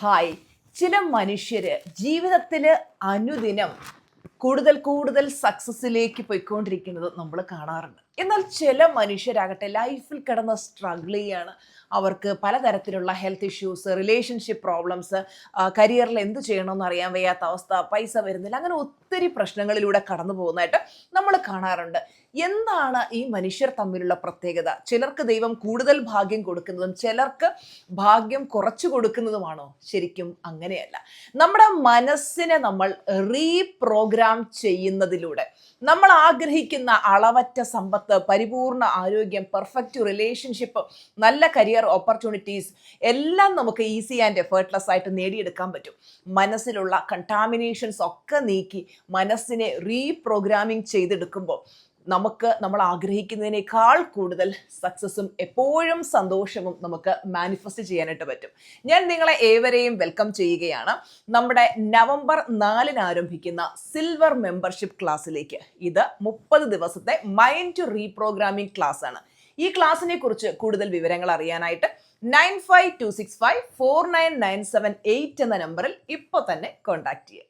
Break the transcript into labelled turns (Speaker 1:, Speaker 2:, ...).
Speaker 1: Hi. ചില മനുഷ്യര് ജീവിതത്തിൽ അനുദിനം കൂടുതൽ കൂടുതൽ സക്സസ്സിലേക്ക് പോയിക്കൊണ്ടിരിക്കുന്നത് നമ്മൾ കാണാറുണ്ട്. എന്നാൽ ചില മനുഷ്യരാകട്ടെ ലൈഫിൽ കിടന്ന് സ്ട്രഗിൾ ചെയ്യാണ്. അവർക്ക് പലതരത്തിലുള്ള ഹെൽത്ത് ഇഷ്യൂസ് റിലേഷൻഷിപ്പ് പ്രോബ്ലംസ് കരിയറിൽ എന്ത് ചെയ്യണമെന്ന് അറിയാൻ വയ്യാത്ത അവസ്ഥ പൈസ വരുന്നില്ല അങ്ങനെ ഒത്തിരി പ്രശ്നങ്ങളിലൂടെ കടന്നു പോകുന്നതായിട്ട് നമ്മൾ കാണാറുണ്ട്. എന്താണ് ഈ മനുഷ്യർ തമ്മിലുള്ള പ്രത്യേകത? ചിലർക്ക് ദൈവം കൂടുതൽ ഭാഗ്യം കൊടുക്കുന്നതും ചിലർക്ക് ഭാഗ്യം കുറച്ചു കൊടുക്കുന്നതുമാണോ? ശരിക്കും അങ്ങനെയല്ല. നമ്മുടെ മനസ്സിനെ നമ്മൾ റീപ്രോഗ്രാം ചെയ്യുന്നതിലൂടെ നമ്മൾ ആഗ്രഹിക്കുന്ന അളവറ്റ സമ്പത്ത് പരിപൂർണ ആരോഗ്യം പെർഫെക്റ്റ് റിലേഷൻഷിപ്പ് നല്ല കരിയർ ഓപ്പർച്യൂണിറ്റീസ് എല്ലാം നമുക്ക് ഈസി ആൻഡ് എഫേർട്ട്ലെസ് ആയിട്ട് നേടിയെടുക്കാൻ പറ്റും. മനസ്സിലുള്ള കണ്ടാമിനേഷൻസ് ഒക്കെ നീക്കി മനസ്സിനെ റീപ്രോഗ്രാമിംഗ് ചെയ്തെടുക്കുമ്പോൾ നമുക്ക് നമ്മൾ ആഗ്രഹിക്കുന്നതിനേക്കാൾ കൂടുതൽ സക്സസും എപ്പോഴും സന്തോഷവും നമുക്ക് മാനിഫെസ്റ്റ് ചെയ്യാനായിട്ട് പറ്റും. ഞാൻ നിങ്ങളെ ഏവരെയും വെൽക്കം ചെയ്യുകയാണ്. നമ്മുടെ നവംബർ നാലിന് ആരംഭിക്കുന്ന സിൽവർ മെമ്പർഷിപ്പ് ക്ലാസ്സിലേക്ക് ഇത് മുപ്പത് ദിവസത്തെ മൈൻഡ് ടു റീപ്രോഗ്രാമിംഗ് ക്ലാസ് ആണ്. ഈ ക്ലാസ്സിനെ കുറിച്ച് കൂടുതൽ വിവരങ്ങൾ അറിയാനായിട്ട് nine five two six five four nine nine seven eight എന്ന നമ്പറിൽ ഇപ്പോൾ തന്നെ കോൺടാക്ട് ചെയ്യുക.